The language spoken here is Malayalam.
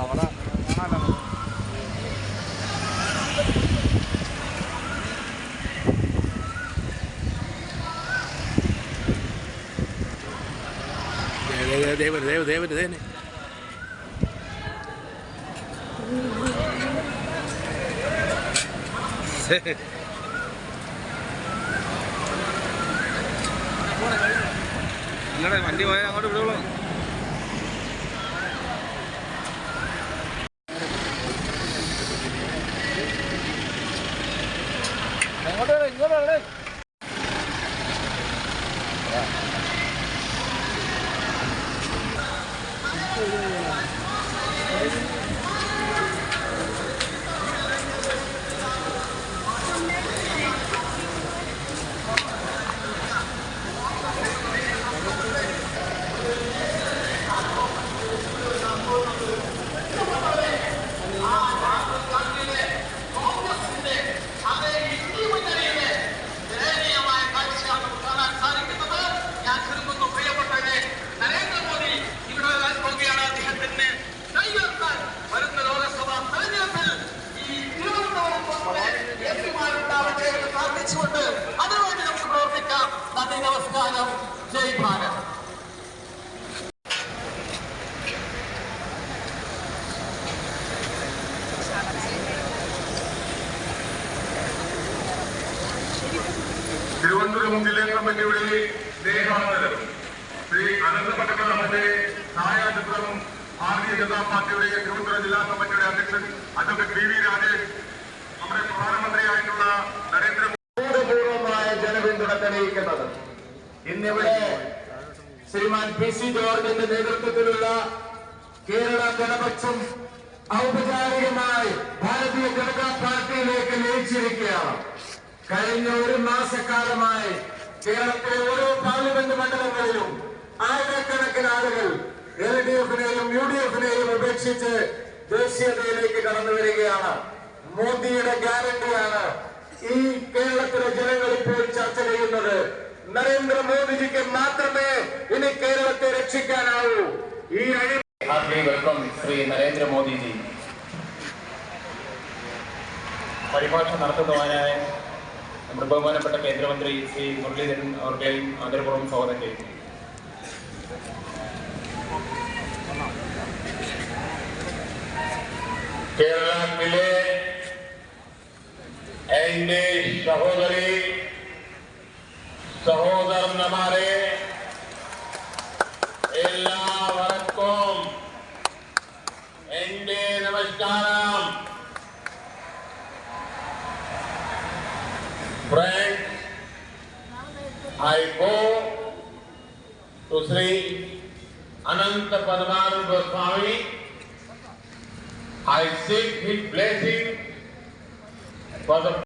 അവിടെ കാണാനോ ദേവന് ദേവ ദേവന് ദേവന് നിങ്ങളുടെ വണ്ടി പോയാൽ അങ്ങോട്ട് വിടുള്ളൂ എങ്ങോട്ടാണ് ഇങ്ങോട്ടാണ് തിരുവനന്തപുരം ജില്ലാ കമ്മിറ്റിയുടെ സ്നേഹാന്തരം ശ്രീ അനന്തപട്ടണത്തിന്റെ ഛായാചിത്രം ഭാരതീയ ജനതാ പാർട്ടിയുടെ തിരുവനന്തപുരം ജില്ലാ കമ്മിറ്റിയുടെ അധ്യക്ഷൻ അഡ്വക്കേറ്റ് പി വി രാജേഷ് നമ്മുടെ പ്രധാനമന്ത്രിയായിട്ടുള്ള നരേന്ദ്രമോദിപൂർവമായ ജനപിന്തുണ തെളിയിക്കുന്നത് ഇന്നിവിടെ ശ്രീമാൻ പി സി ജോർജിന്റെ നേതൃത്വത്തിലുള്ള കേരള ജനപക്ഷം ഔപചാരികമായി ഭാരതീയ ജനതാ പാർട്ടിയിലേക്ക് ലയിച്ചിരിക്കുകയാണ് കഴിഞ്ഞ ഒരു മാസക്കാലമായി കേരളത്തിലെ ഓരോ പാർലമെന്റ് മണ്ഡലങ്ങളിലും ആയിരക്കണക്കിന് ആളുകൾ എൽ ഡി എഫിനെയും യു ഡി എഫിനെയും ഉപേക്ഷിച്ച് ദേശീയതയിലേക്ക് കടന്നു വരികയാണ്. മോദിയുടെ ഗ്യാരണ്ടിയാണ് ഈ കേരളത്തിലെ ജനങ്ങൾ ഇപ്പോൾ ചർച്ച ചെയ്യുന്നത്. നരേന്ദ്രമോദിജിക്ക് മാത്രമേ ഇനി കേരളത്തെ രക്ഷിക്കാനാവൂ. ഈ ഹാർട്ട്ലി വെൽക്കം ശ്രീ നരേന്ദ്രമോദിജി. പരിഭാഷ നടത്തുന്നതിനായി നമ്മുടെ ബഹുമാനപ്പെട്ട കേന്ദ്രമന്ത്രി ശ്രീ മുരളീധരൻ അവരുടെയും ആദരപൂർവം സ്വാഗതം ചെയ്യുന്നു. കേരളത്തിലെ എന്റെ സഹോദരി സഹോദരന്മാരെ എല്ലാവർക്കും എന്റെ നമസ്കാരം. भाई को तो श्री अनंत पदमान Goswami I seek his blessing for the